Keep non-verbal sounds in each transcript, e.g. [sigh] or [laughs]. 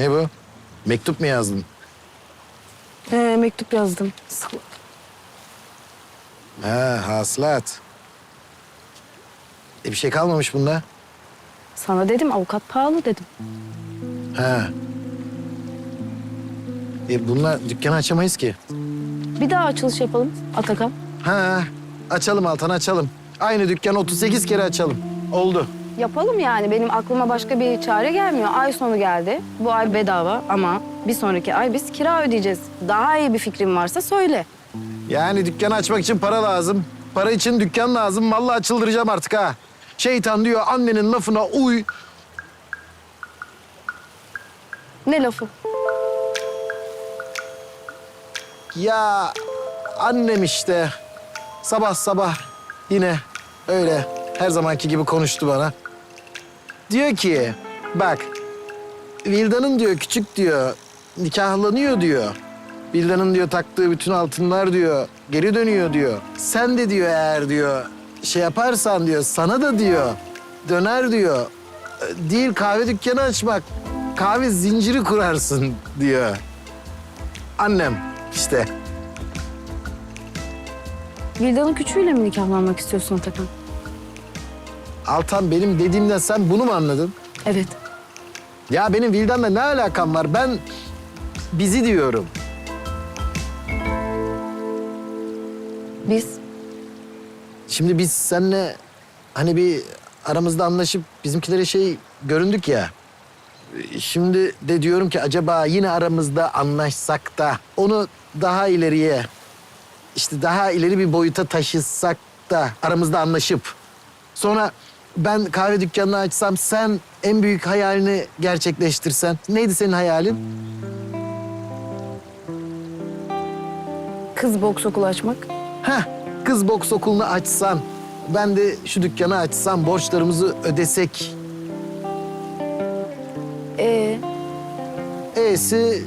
Ne bu? Mektup mu yazdın? Ee, mektup yazdım. Salak. Ha, hasılat. E bir şey kalmamış bunda. Sana dedim avukat pahalı dedim. Ha. E bununla dükkanı açamayız ki. Bir daha açılış yapalım Atakan. Ha, açalım Altan açalım. Aynı dükkanı 38 kere açalım. Oldu. Yapalım yani. Benim aklıma başka bir çare gelmiyor. Ay sonu geldi. Bu ay bedava ama bir sonraki ay biz kira ödeyeceğiz. Daha iyi bir fikrin varsa söyle. Yani dükkanı açmak için para lazım. Para için dükkan lazım. Vallahi çıldıracağım artık ha. Şeytan diyor annenin lafına uy. Ne lafı? Ya annem işte sabah sabah yine öyle her zamanki gibi konuştu bana. Diyor ki bak Vilda'nın diyor küçük diyor nikahlanıyor diyor. Vilda'nın diyor taktığı bütün altınlar diyor geri dönüyor diyor. Sen de diyor eğer diyor şey yaparsan diyor sana da diyor döner diyor. E, Değil kahve dükkanı açmak kahve zinciri kurarsın diyor. Annem işte. Vildan'ın küçüğüyle mi nikahlanmak istiyorsun Atakan? Altan benim dediğimden sen bunu mu anladın? Evet. Ya benim Vildan'la ne alakam var? Ben bizi diyorum. Biz Şimdi biz seninle hani bir aramızda anlaşıp bizimkilere şey göründük ya. Şimdi de diyorum ki acaba yine aramızda anlaşsak da onu daha ileriye işte daha ileri bir boyuta taşısak da aramızda anlaşıp sonra ben kahve dükkanını açsam sen en büyük hayalini gerçekleştirsen. Neydi senin hayalin? kız boks okulu açmak. Heh, kız boks okulunu açsan, ben de şu dükkanı açsam, borçlarımızı ödesek. Ee, E'si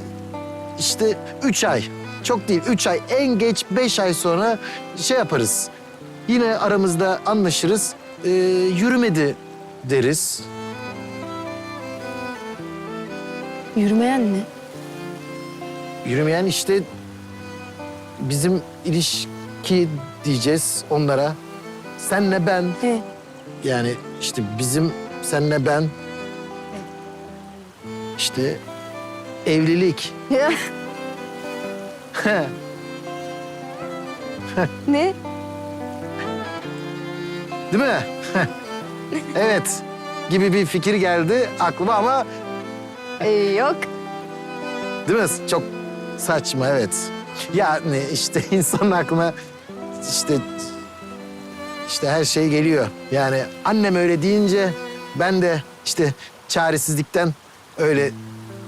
işte üç ay. Çok değil, üç ay. En geç beş ay sonra şey yaparız. Yine aramızda anlaşırız. Ee, yürümedi deriz. yürümeyen ne? Yürümeyen işte bizim ilişki diyeceğiz onlara. Senle ben He. Yani işte bizim senle ben işte evlilik. ne? Değil mi? [laughs] evet gibi bir fikir geldi aklıma ama Ee, yok. değil mi? Çok saçma evet. Yani işte [laughs] insanın aklına işte işte her şey geliyor. Yani annem öyle deyince ben de işte çaresizlikten öyle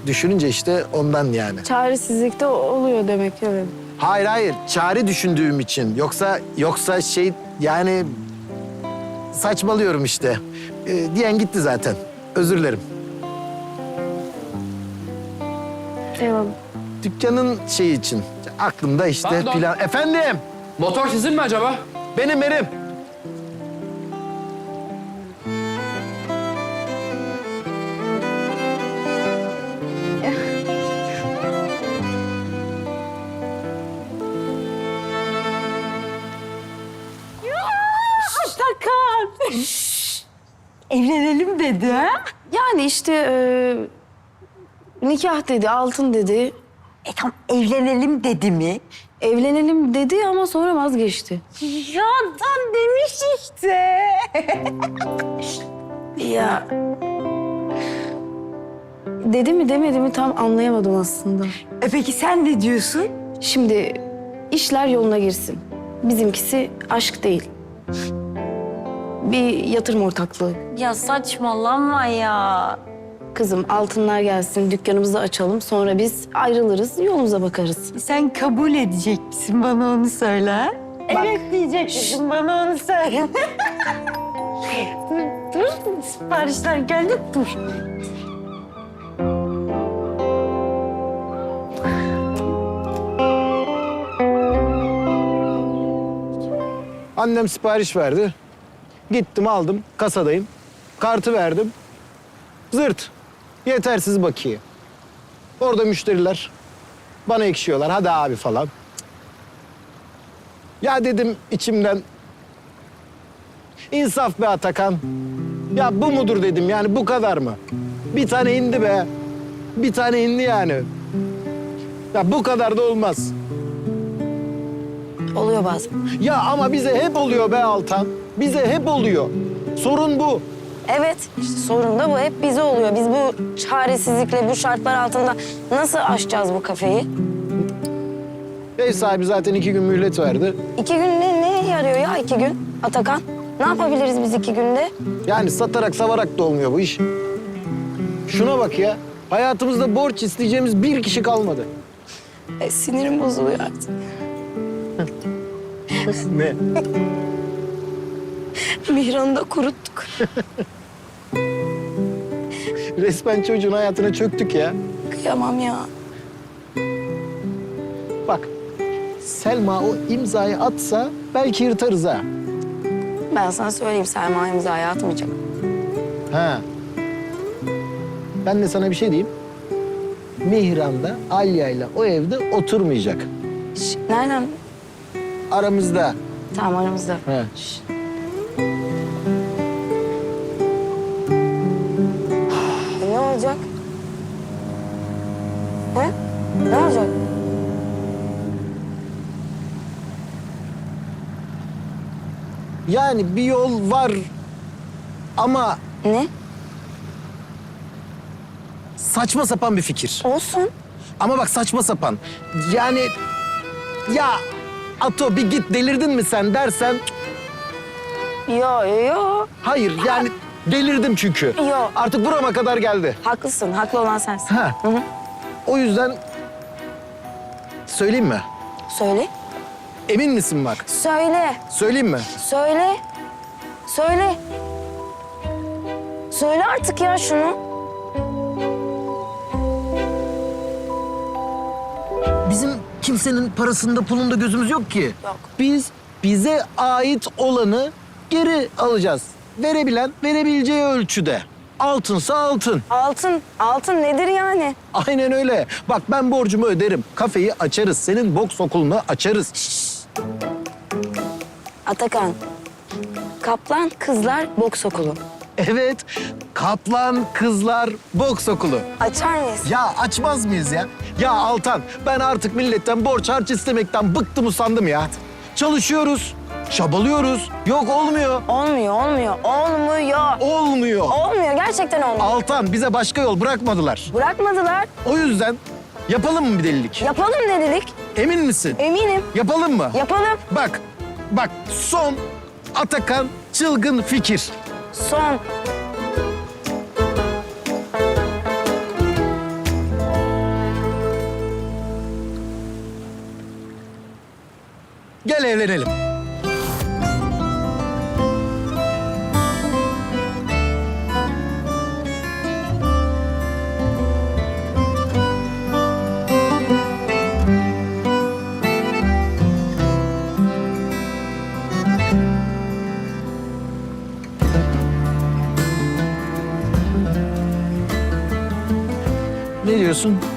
düşününce işte ondan yani. Çaresizlikte oluyor demek evet. Hayır hayır çare düşündüğüm için yoksa yoksa şey yani saçmalıyorum işte. Ee, diyen gitti zaten. Özür dilerim. Eyvallah. Dükkanın şeyi için aklımda işte Pardon. plan. Efendim Motor sizin mi acaba? benim benim. Evlenelim dedi ha? Yani işte e, nikah dedi, altın dedi. E tam evlenelim dedi mi? Evlenelim dedi ama sonra vazgeçti. Ya adam demiş işte. Ya dedi mi demedi mi tam anlayamadım aslında. E peki sen ne diyorsun? Şimdi işler yoluna girsin. Bizimkisi aşk değil. Bir yatırım ortaklığı. Ya saçmalama ya. Kızım altınlar gelsin, dükkanımızı açalım. Sonra biz ayrılırız, yolumuza bakarız. Sen kabul edecek misin bana onu söyle. ha? Evet diyecek misin bana onu söyle. dur, [laughs] dur. Siparişler geldi dur. Annem sipariş verdi. Gittim aldım kasadayım. Kartı verdim. Zırt. Yetersiz bakiye. Orada müşteriler bana ekşiyorlar. Hadi abi falan. Ya dedim içimden. İnsaf be Atakan. Ya bu mudur dedim yani bu kadar mı? Bir tane indi be. Bir tane indi yani. Ya bu kadar da olmaz. Oluyor bazen. Ya ama bize hep oluyor be Altan. Bize hep oluyor. Sorun bu. Evet, işte sorun da bu. Hep bize oluyor. Biz bu çaresizlikle, bu şartlar altında nasıl aşacağız bu kafeyi? Ev sahibi zaten iki gün mühlet verdi. İki gün ne, neye yarıyor ya iki gün Atakan? Ne yapabiliriz biz iki günde? Yani satarak savarak da olmuyor bu iş. Şuna bak ya. Hayatımızda borç isteyeceğimiz bir kişi kalmadı. E, sinirim bozuluyor artık. ne? [laughs] Mihran'ı da kuruttuk. [laughs] Resmen çocuğun hayatına çöktük ya. Kıyamam ya. Bak Selma o imzayı atsa belki yırtarız ha. Ben sana söyleyeyim Selma imzayı atmayacak. Ha. Ben de sana bir şey diyeyim. Mihran da Alya'yla o evde oturmayacak. Şş, nereden? Aramızda. Tamam aramızda. Ha. E, Yani bir yol var ama Ne? saçma sapan bir fikir. Olsun. Ama bak saçma sapan. Yani ya Ato bir git delirdin mi sen dersen Yo yo yo. hayır yani delirdim çünkü. Yok. Artık burama kadar geldi. Haklısın. Haklı olan sensin. Ha. O yüzden söyleyeyim mi? Söyle. Emin misin bak? Söyle. Söyleyeyim mi? Söyle. Söyle. Söyle artık ya şunu. Bizim kimsenin parasında pulunda gözümüz yok ki. Yok. Biz bize ait olanı geri alacağız. Verebilen verebileceği ölçüde. Altınsa altın. Altın. Altın nedir yani? Aynen öyle. Bak ben borcumu öderim. Kafeyi açarız. Senin boks okulunu açarız. Atakan. Kaplan Kızlar Boks Okulu. Evet. Kaplan Kızlar Boks Okulu. Açar mıyız? Ya açmaz mıyız ya? Ya Altan ben artık milletten borç harç istemekten bıktım usandım ya. Çalışıyoruz, çabalıyoruz. Yok olmuyor. Olmuyor, olmuyor, olmuyor. Olmuyor. Olmuyor, gerçekten olmuyor. Altan bize başka yol bırakmadılar. Bırakmadılar. O yüzden yapalım mı bir delilik? Yapalım dedik. Emin misin? Eminim. Yapalım mı? Yapalım. Bak, bak son Atakan çılgın fikir. Son. Gel evlenelim. Ne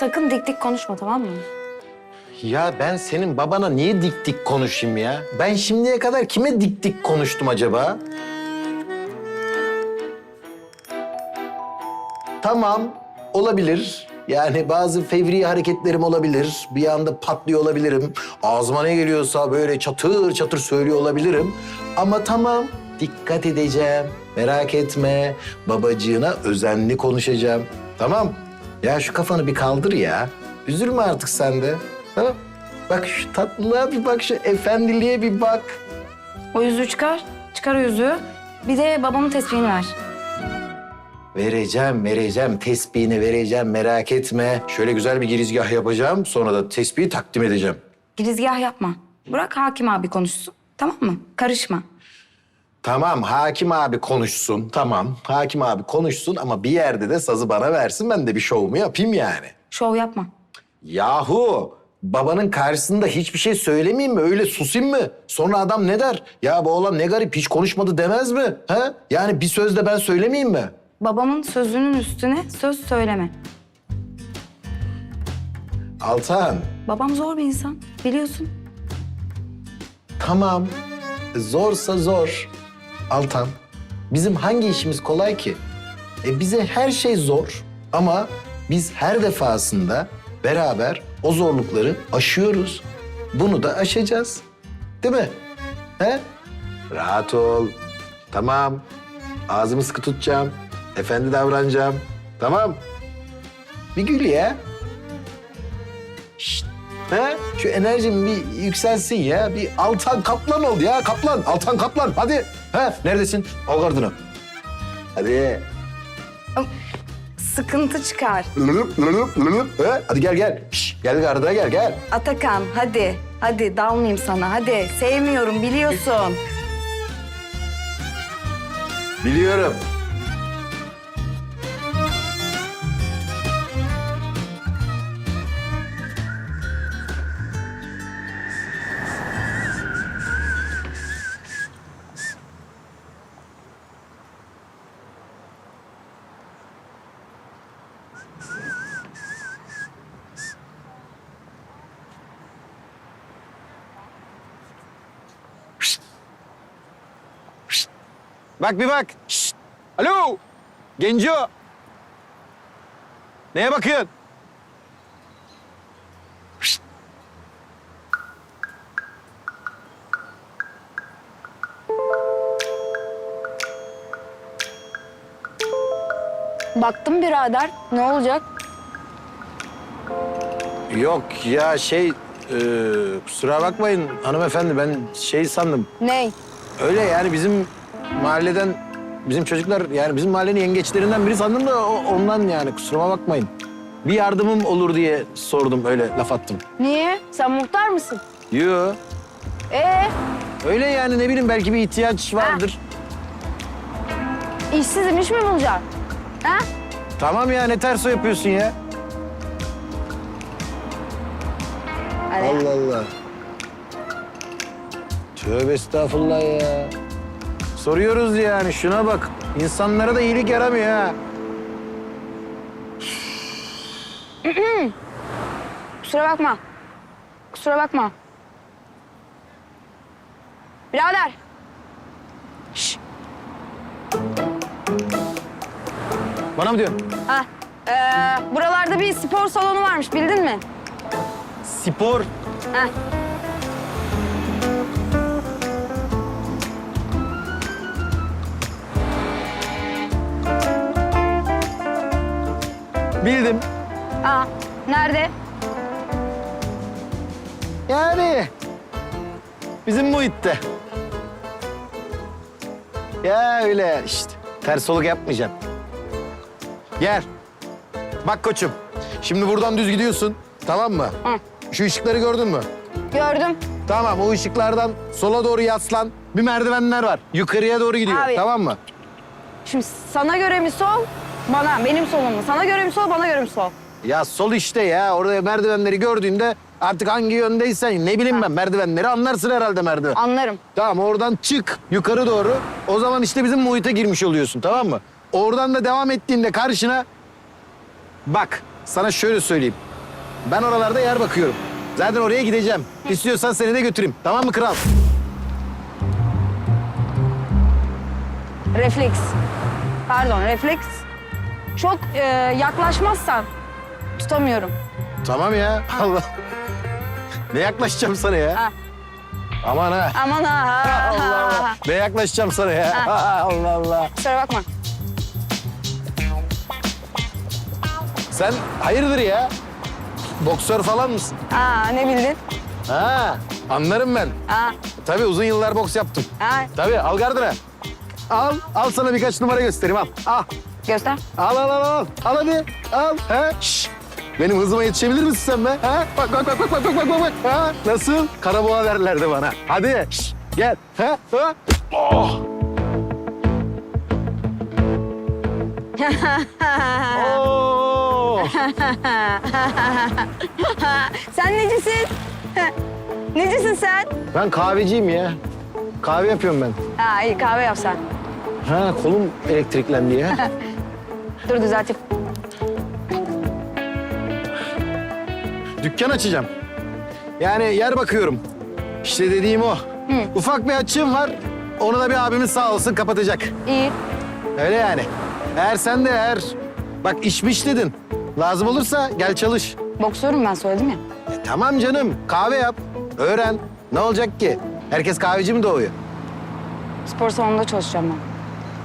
sakın dik dik konuşma tamam mı? Ya ben senin babana niye dik dik konuşayım ya? Ben şimdiye kadar kime dik dik konuştum acaba? Tamam, olabilir. Yani bazı fevri hareketlerim olabilir. Bir anda patlıyor olabilirim. Ağzıma ne geliyorsa böyle çatır çatır söylüyor olabilirim. Ama tamam, dikkat edeceğim. Merak etme. Babacığına özenli konuşacağım. Tamam. Ya şu kafanı bir kaldır ya. Üzülme artık sen de. Tamam. Bak şu tatlılığa bir bak, şu efendiliğe bir bak. O yüzüğü çıkar. Çıkar o yüzüğü. Bir de babamın tesbihini ver. Vereceğim, vereceğim. Tespihini vereceğim, merak etme. Şöyle güzel bir girizgah yapacağım. Sonra da tespihi takdim edeceğim. Girizgah yapma. Bırak hakim abi konuşsun. Tamam mı? Karışma. Tamam, hakim abi konuşsun. Tamam, hakim abi konuşsun ama bir yerde de sazı bana versin. Ben de bir şovumu yapayım yani. Şov yapma. Yahu, babanın karşısında hiçbir şey söylemeyeyim mi? Öyle susayım mı? Sonra adam ne der? Ya bu oğlan ne garip, hiç konuşmadı demez mi? Ha? Yani bir söz de ben söylemeyeyim mi? Babamın sözünün üstüne söz söyleme. Altan, Babam zor bir insan. Biliyorsun. Tamam. Zorsa zor. Altan, bizim hangi işimiz kolay ki? E bize her şey zor ama biz her defasında beraber o zorlukları aşıyoruz. Bunu da aşacağız. Değil mi? He? Rahat ol. Tamam. Ağzımı sıkı tutacağım. Efendi davranacağım. Tamam. Bir gül ya. Şşt. He? Şu enerjim bir yükselsin ya. Bir Altan Kaplan ol ya. Kaplan, Altan Kaplan. Hadi. He? Neredesin? Al gardını. Hadi. Sıkıntı çıkar. Lılıp, lılıp, lılıp. He? Hadi gel gel. Şş, gel gardına gel gel. Atakan hadi. Hadi dalmayayım sana hadi. Sevmiyorum biliyorsun. Biliyorum. Bak bir bak. Şşt. Alo. Genco. Neye bakıyorsun? Şşt. Baktım birader. Ne olacak? Yok ya şey e, kusura bakmayın hanımefendi ben şey sandım. Ney? Öyle yani bizim mahalleden bizim çocuklar yani bizim mahallenin yengeçlerinden biri sandım da o- ondan yani kusuruma bakmayın. Bir yardımım olur diye sordum öyle laf attım. Niye? Sen muhtar mısın? Yo Ee, öyle yani ne bileyim belki bir ihtiyaç vardır. işsizim iş mi bulacaksın? Ha? Tamam ya ne ters o yapıyorsun ya. Hadi. Allah Allah. Tövbe estağfurullah ya. Soruyoruz yani şuna bak. İnsanlara da iyilik yaramıyor ha. [clears throat] Kusura bakma. Kusura bakma. Birader. Şş, Bana mı diyorsun? ha. Ee, buralarda bir spor salonu varmış bildin mi? Spor. Ha. Bildim. Aa, nerede? Yani bizim muhitte. Ya öyle işte. Ters oluk yapmayacağım. Gel. Bak koçum. Şimdi buradan düz gidiyorsun. Tamam mı? Hı. Şu ışıkları gördün mü? Gördüm. Tamam o ışıklardan sola doğru yaslan. Bir merdivenler var. Yukarıya doğru gidiyor. Abi. Tamam mı? Şimdi sana göre mi sol? Bana, benim solum mu? Sana göre mi sol, bana göre mi sol? Ya sol işte ya. Orada merdivenleri gördüğünde artık hangi yöndeysen ne bileyim ben merdivenleri anlarsın herhalde merdiven. Anlarım. Tamam oradan çık yukarı doğru. O zaman işte bizim muhite girmiş oluyorsun tamam mı? Oradan da devam ettiğinde karşına... Bak sana şöyle söyleyeyim. Ben oralarda yer bakıyorum. Zaten oraya gideceğim. İstiyorsan seni de götüreyim. Tamam mı kral? Refleks. Pardon, refleks. Çok e, yaklaşmazsan tutamıyorum. Tamam ya. [laughs] Allah. Ne yaklaşacağım sana ya? Ha. Aman ha. Aman ha. ha, [laughs] Allah Allah. Ne yaklaşacağım sana ya? [laughs] Allah Allah. Kusura bakma. Sen hayırdır ya? Boksör falan mısın? Aa, ne bildin? Ha, anlarım ben. Aa, Tabii uzun yıllar boks yaptım. ha. Tabii al gardına. Al, al sana birkaç numara göstereyim al. Al. Göster. Al al al al. Al hadi. Al. He? Şş. Benim hızıma yetişebilir misin sen be? Ha? Bak bak bak bak bak bak bak bak. Ha? Nasıl? Karaboğa derlerdi bana. Hadi. Şş. Gel. Ha? Ha? Oh. [laughs] Oh. Sen necisin? necisin sen? Ben kahveciyim ya. Kahve yapıyorum ben. Ha iyi kahve yap sen. Ha kolum elektriklendi ya. [laughs] Dur düzelteyim. Dükkan açacağım. Yani yer bakıyorum. İşte dediğim o. Ufak bir açığım var. Onu da bir abimiz sağ olsun kapatacak. İyi. Öyle yani. Eğer sen de eğer bak işmiş dedin. Lazım olursa gel çalış. Boksörüm ben söyledim ya. E, tamam canım kahve yap. Öğren. Ne olacak ki? Herkes kahveci mi doğuyor? Spor salonunda çalışacağım ben.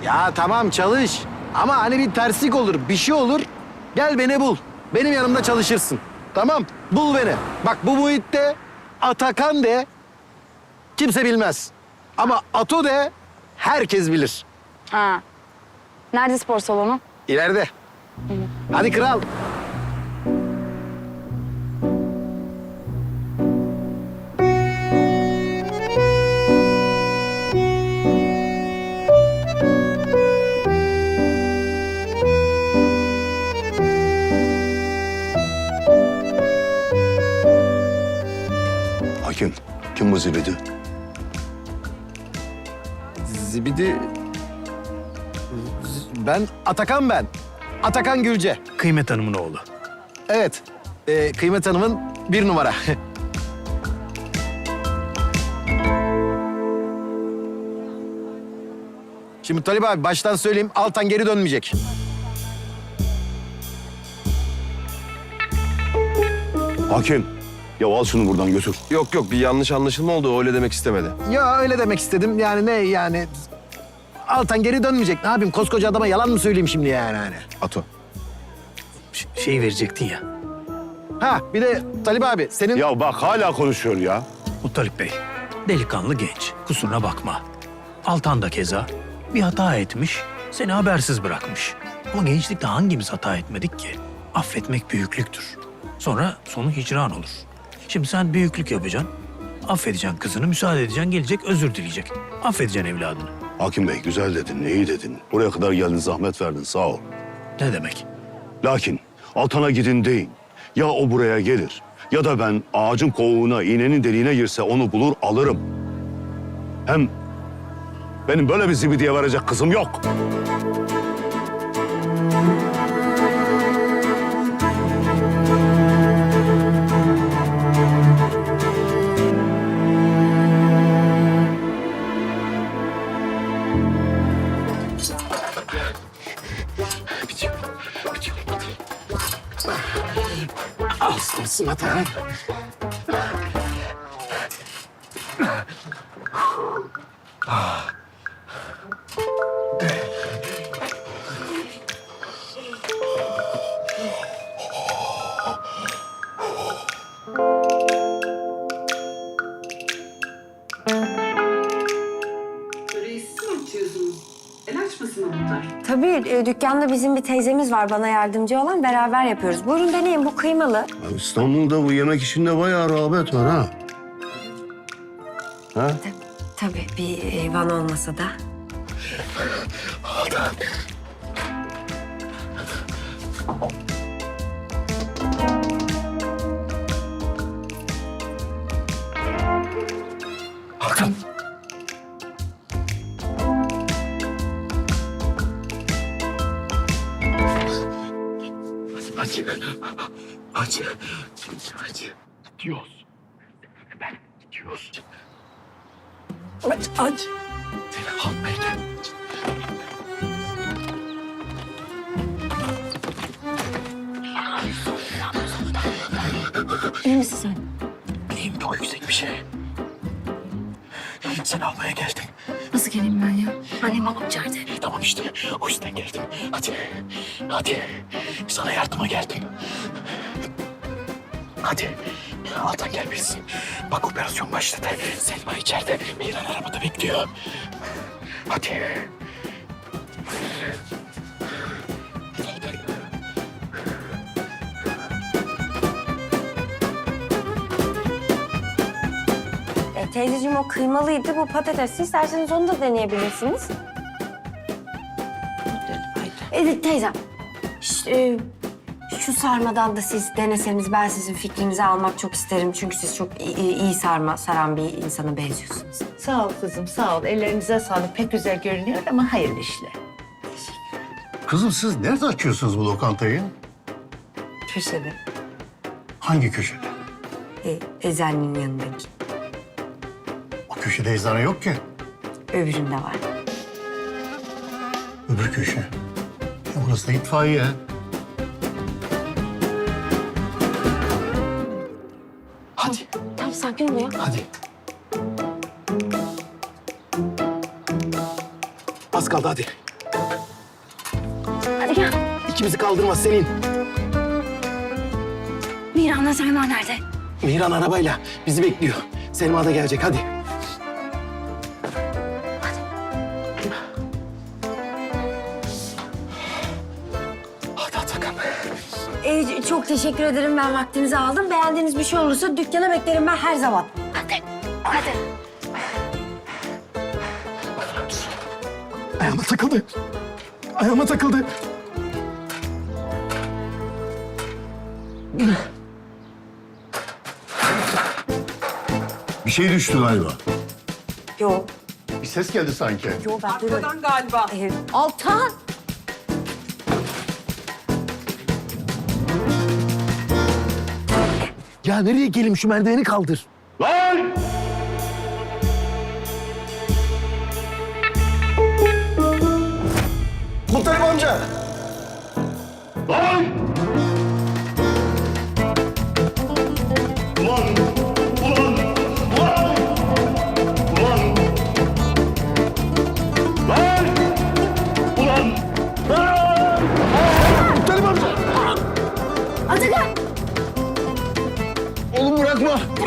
Ya tamam çalış. Ama hani bir terslik olur, bir şey olur. Gel beni bul. Benim yanımda çalışırsın. Tamam? Bul beni. Bak bu muhitte Atakan de kimse bilmez. Ama Ato de herkes bilir. Ha. Nerede spor salonu? İleride. Hadi kral. Kim bu zibidi? Zibidi... Ben Atakan ben. Atakan Gülce. Kıymet Hanım'ın oğlu. Evet. Ee, Kıymet Hanım'ın bir numara. [laughs] Şimdi Talip abi baştan söyleyeyim Altan geri dönmeyecek. Hakim, ya al şunu buradan götür. Yok yok bir yanlış anlaşılma oldu öyle demek istemedi. Ya öyle demek istedim. Yani ne yani... Altan geri dönmeyecek. Ne yapayım? Koskoca adama yalan mı söyleyeyim şimdi yani hani? Ato. Ş- şey verecektin ya. Ha bir de Talip abi senin... Ya bak hala konuşuyor ya. Muttalip Bey. Delikanlı genç. Kusuruna bakma. Altan da keza. Bir hata etmiş. Seni habersiz bırakmış. Ama gençlikte hangimiz hata etmedik ki? Affetmek büyüklüktür. Sonra sonu hicran olur. Şimdi sen büyüklük yapacaksın. Affedeceksin kızını, müsaade edeceksin, gelecek özür dileyecek. Affedeceksin evladını. Hakim Bey güzel dedin, iyi dedin. Buraya kadar geldin, zahmet verdin, sağ ol. Ne demek? Lakin Altan'a gidin deyin. Ya o buraya gelir ya da ben ağacın kovuğuna, iğnenin deliğine girse onu bulur alırım. Hem benim böyle bir zibidiye verecek kızım yok. Aslansın Atakan. Tabii e, dükkanda bizim bir teyzemiz var bana yardımcı olan beraber yapıyoruz. Buyurun deneyin bu kıymalı. Ya İstanbul'da bu yemek işinde bayağı rağbet var ha. Ha? Tabii bir e, van olmasa da. Hadi. Geldim. Nasıl geleyim ben ya? Annem babam içeride. Tamam işte o yüzden geldim. Hadi. Hadi. Sana yardıma geldim. Hadi. Altan gel bilsin. Bak operasyon başladı. Selma içeride. Meyran arabada bekliyor. Hadi. Teyzeciğim o kıymalıydı, bu patatesli. İsterseniz onu da deneyebilirsiniz. Evet teyzem. Şş, e, şu sarmadan da siz deneseniz ben sizin fikrinizi almak çok isterim. Çünkü siz çok iyi, iyi sarma saran bir insana benziyorsunuz. Sağ ol kızım sağ ol. Ellerinize sağlık. Pek güzel görünüyor ama hayırlı işler. Kızım siz nerede açıyorsunuz bu lokantayı? Köşede. Hangi köşede? E, eczanenin yanındaki. Köşede eczane yok ki. Öbüründe var. Öbür köşe. E, Burası da itfaiye. Hadi, Tamam sakin ol ya. hadi. Az kaldı hadi. Hadi gel. İkimizi kaldırmaz senin. Miran'la Selma nerede? Mihran arabayla bizi bekliyor. Selma da gelecek. Hadi teşekkür ederim. Ben vaktinizi aldım. Beğendiğiniz bir şey olursa dükkana beklerim ben her zaman. Ayağıma takıldı. Ayağıma takıldı. Bir şey düştü galiba. Yok. Bir ses geldi sanki. Yok ben duymadım. galiba. E, Altan. Ya nereye geleyim şu merdiveni kaldır. Lan! Muhtarım amca. Lan!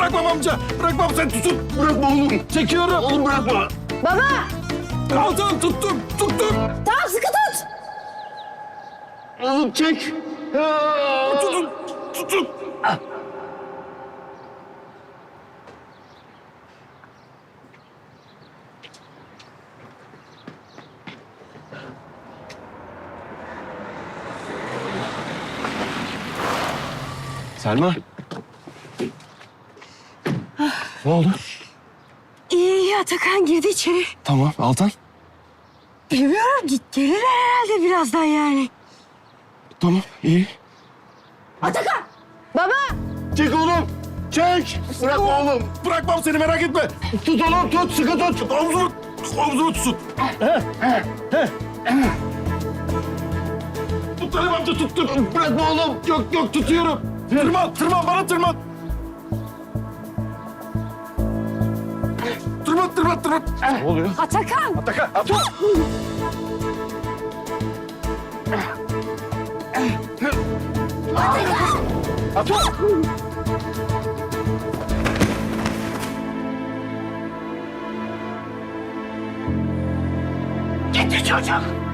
Bırakmam amca. Bırakmam sen tutun. Bırakma oğlum. Çekiyorum. Oğlum bırakma. Baba. Altan tuttum. Tuttum. Tamam sıkı tut. Oğlum çek. Tutun. Tutun. Selma. Ne oldu? İyi iyi Atakan girdi içeri. Tamam Altan. Bilmiyorum git gelir herhalde birazdan yani. Tamam iyi. Atakan. Baba. Çek oğlum. Çek. Bırakma oğlum. Bırakmam seni merak etme. Tut oğlum tut. Sıkı tut. Omzunu, omzunu tutsun. Muhtarım amca tuttum. Bırakma oğlum. Yok yok tutuyorum. Tırman tırman bana tırman. Tırman tırman tırman. Ne oluyor? Atakan. Ataka. Ataka. Ataka. Gitti çocuk.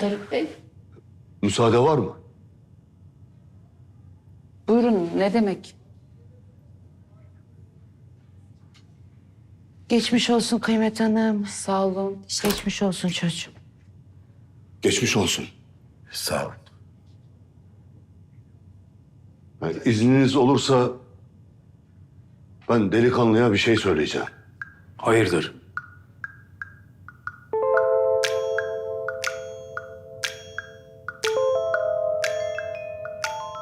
Muttalip Bey, müsaade var mı? buyurun ne demek? Geçmiş olsun Kıymet Hanım. Sağ olun. Geçmiş olsun çocuğum. Geçmiş olsun. Sağ ol. Yani izniniz olursa ben delikanlıya bir şey söyleyeceğim. Hayırdır?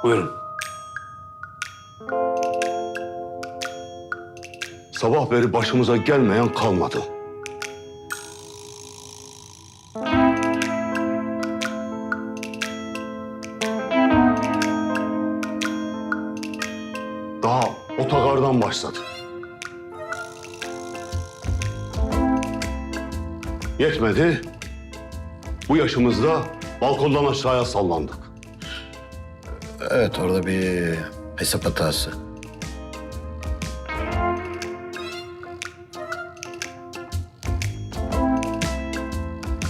Buyurun. Sabah beri başımıza gelmeyen kalmadı. Daha otogardan başladı. Yetmedi. Bu yaşımızda balkondan aşağıya sallandık. Evet orada bir hesap hatası.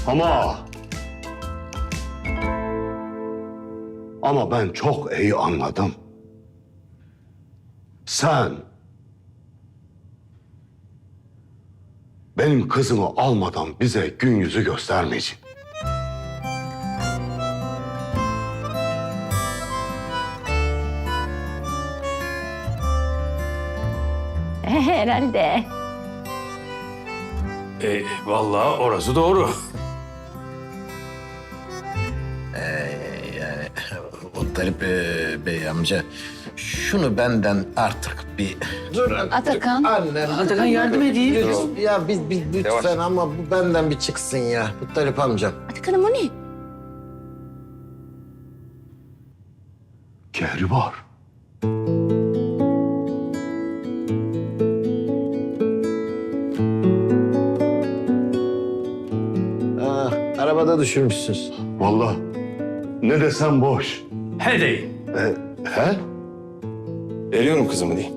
Ama... Ama ben çok iyi anladım. Sen... Benim kızımı almadan bize gün yüzü göstermeyeceksin. Herhalde. E, vallahi orası doğru. Yani Muttalip e, Bey amca şunu benden artık bir... Dur Atakan. Annem. Atakan yardım edeyim. Ya biz, biz lütfen ama bu benden bir çıksın ya. Muttalip amcam. Atakan'ım o ne? Kehri arabada düşürmüşsünüz. Vallahi ne desem boş. He değil. E, he? Veriyorum kızımı değil.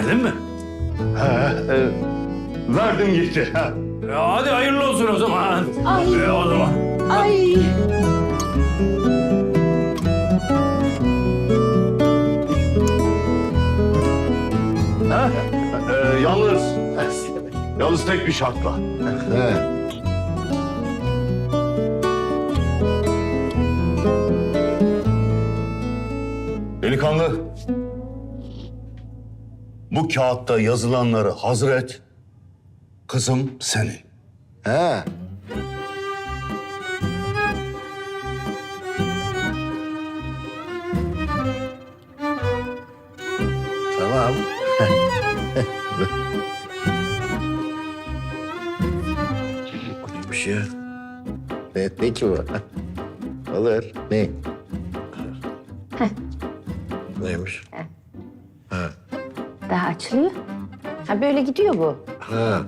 Verdin mi? He, e, verdim gitti. He. E, hadi hayırlı olsun o zaman. Ay. E, o zaman. Ay. E, yalnız, yalnız tek bir şartla. He. Delikanlı. Bu kağıtta yazılanları hazır et. Kızım senin. He. Tamam. Neymiş ya? Ne, ne ki bu? Olur. Ne? Neymiş? Daha açılıyor. Ha böyle gidiyor bu. Ha.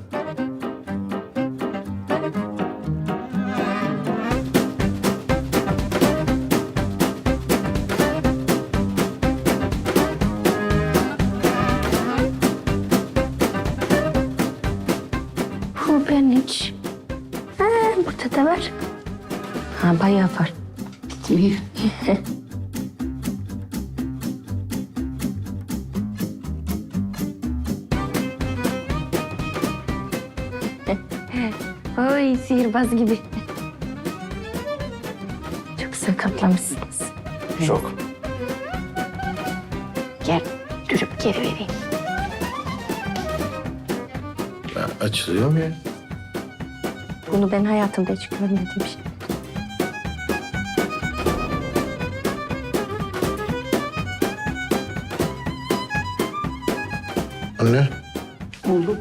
Sihirbaz gibi. Çok güzel katlamışsınız. Çok. Gel durup geri vereyim. Ha, Açılıyor mu ya? Bunu ben hayatımda hiç görmedim. Şey. Anne. Oğlum.